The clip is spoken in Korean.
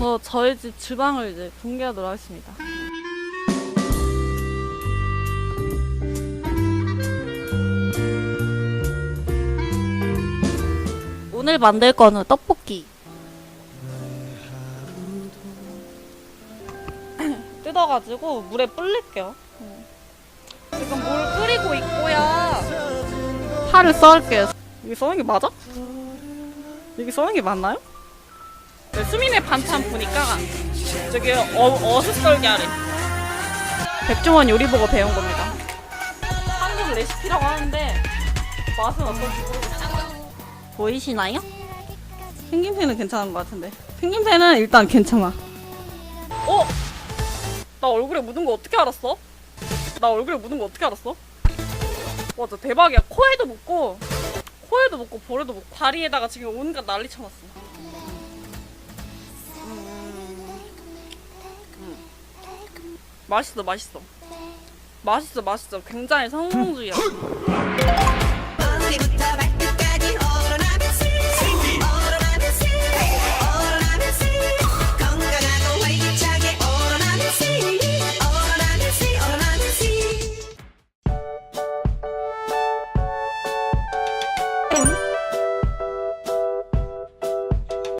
이어서 저희 집 주방을 이제 공개하도록 하겠습니다. 오늘 만들 거는 떡볶이. 뜯어가지고 물에 불릴게요. 지금 물 끓이고 있고요. 파를 썰게요. 이게 써는 게 맞아? 이게 써는 게 맞나요? 네, 수민의 반찬 보니까 저기 어, 어슷썰기하래. 백종원 요리 보고 배운 겁니다. 한국 레시피라고 하는데 맛은 어떨지 모르겠어요. 보이시나요? 생김새는 괜찮은 것 같은데. 생김새는 일단 괜찮아. 어? 나 얼굴에 묻은 거 어떻게 알았어? 나 얼굴에 묻은 거 어떻게 알았어? 와, 진짜 대박이야. 코에도 묻고, 코에도 묻고, 볼에도 묻고, 다리에다가 지금 온갖 난리 쳐놨어. 맛있어, 맛있어. 맛있어, 맛있어. 굉장히 성공주의야.